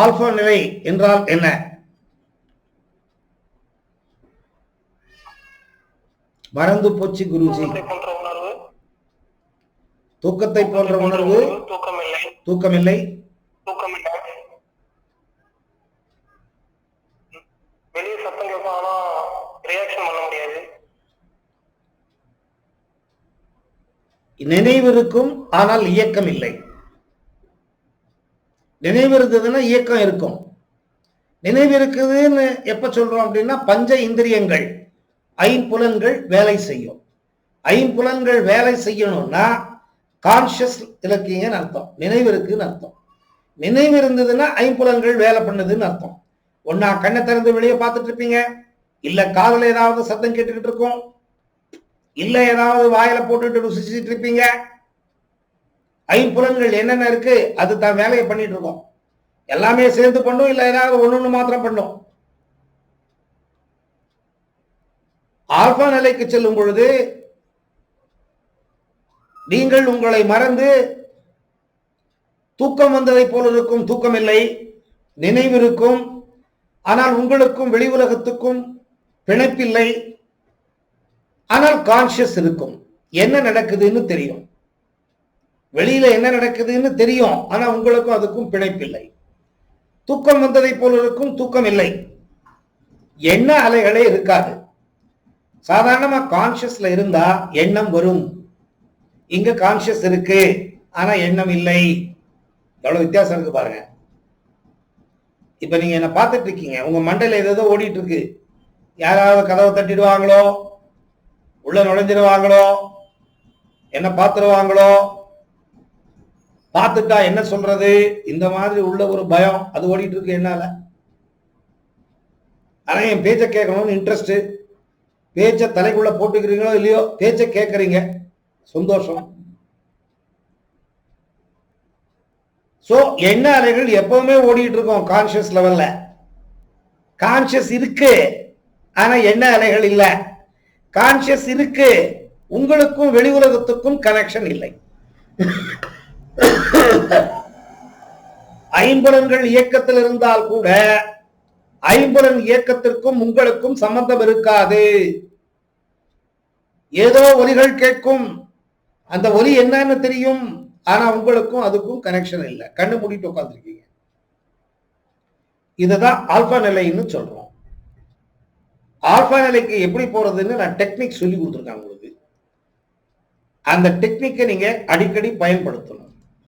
Alpha நிலை என்றால் என்ன? மறந்து போச்சு குருஜி. தூக்கத்தை போன்ற உணர்வு. தூக்கமில்லை. தூக்கமில்லை. வெளியே சத்தம் கேட்கும் ஆனா ரியாக்ஷன் பண்ண முடியாது. நினைவு இருக்கும் ஆனால் இயக்கம் இல்லை நினைவு இருந்ததுன்னா இயக்கம் இருக்கும். நினைவு இருக்குதுன்னு எப்ப சொல்றோம் அப்படின்னா பஞ்ச இந்திரியங்கள் ஐம்புலன்கள் வேலை செய்யும். ஐம்புலன்கள் வேலை செய்யணும்னா கான்சியஸ் இலக்கியன்னு அர்த்தம். நினைவு இருக்குன்னு அர்த்தம். நினைவு இருந்ததுன்னா ஐம்புலன்கள் வேலை பண்ணுதுன்னு அர்த்தம். ஒன்னா கண்ணை திறந்து வெளியே பார்த்துட்டு இருப்பீங்க. இல்ல காதல ஏதாவது சத்தம் கேட்டுக்கிட்டு இருக்கும். இல்ல ஏதாவது வாயில போட்டுட்டு ருசிச்சுட்டு இருப்பீங்க. ஐம்புலன்கள் என்னென்ன இருக்கு அது தான் வேலையை பண்ணிட்டு இருக்கோம். எல்லாமே சேர்ந்து பண்ணும் இல்ல ஏதாவது ஒண்ணு ஒண்ணு மாத்திரம் பண்ணும். ஆல்பா நிலைக்கு செல்லும் பொழுது நீங்கள் உங்களை மறந்து தூக்கம் வந்ததை போல இருக்கும் தூக்கம் இல்லை நினைவு இருக்கும் ஆனால் உங்களுக்கும் வெளி உலகத்துக்கும் பிணைப்பில்லை. ஆனால் கான்சியஸ் இருக்கும். என்ன நடக்குதுன்னு தெரியும். வெளியில என்ன நடக்குதுன்னு தெரியும். ஆனா உங்களுக்கும் அதுக்கும் பிணைப்பில்லை. தூக்கம் வந்ததை போல இருக்கும் தூக்கம் இல்லை. எண்ண அலைகளே இருக்காது. சாதாரணமா கான்சியஸ்ல இருந்தா எண்ணம் வரும். இங்க கான்சியஸ் இருக்கு. ஆனா எண்ணம் இல்லை. எவ்வளவு வித்தியாசம் இருக்கு பாருங்க. இப்ப நீங்க என்ன பார்த்துட்டு இருக்கீங்க. உங்க மண்டையில ஏதோ ஓடிட்டு இருக்கு யாராவது கதவை தட்டிடுவாங்களோ? உள்ள நுழைஞ்சிருவாங்களோ என்ன பார்த்துருவாங்களோ? பார்த்துட்டா என்ன சொல்றது? இந்த மாதிரி உள்ள ஒரு பயம். அது ஓடிட்டு இருக்கு என்னால. ஆனா என் பேச்சை கேட்கணும்னு இன்ட்ரெஸ்ட் பேச்ச தலைக்குள்ள போட்டுக்கிறீங்களோ இல்லையோ பேச்ச கேட்கறீங்க. சந்தோஷம். சோ எண்ண அலைகள் எப்பவுமே ஓடிட்டு இருக்கோம் கான்சியஸ் லெவல்ல கான்சியஸ் இருக்கு ஆனா எண்ண அலைகள் இல்ல. கான்சியஸ் இருக்கு உங்களுக்கும் வெளி உலகத்துக்கும் கனெக்ஷன் இல்லை. ஐம்புலன்கள் இயக்கத்தில் இருந்தால் கூட ஐம்புலன் இயக்கத்திற்கும் உங்களுக்கும் சம்பந்தம் இருக்காது. ஏதோ ஒலிகள் கேட்கும். அந்த ஒலி என்னன்னு தெரியும். ஆனா உங்களுக்கும் அதுக்கும் கனெக்ஷன் இல்லை. கண்ணு மூடிட்டு உட்காந்துருக்கீங்க இதுதான் ஆல்பா நிலைன்னு சொல்றோம். ஆல்பா நிலைக்கு எப்படி போறதுன்னு நான் டெக்னிக் சொல்லி கொடுத்துருக்கேன் உங்களுக்கு. அந்த டெக்னிக்கை நீங்க அடிக்கடி பயன்படுத்தணும்.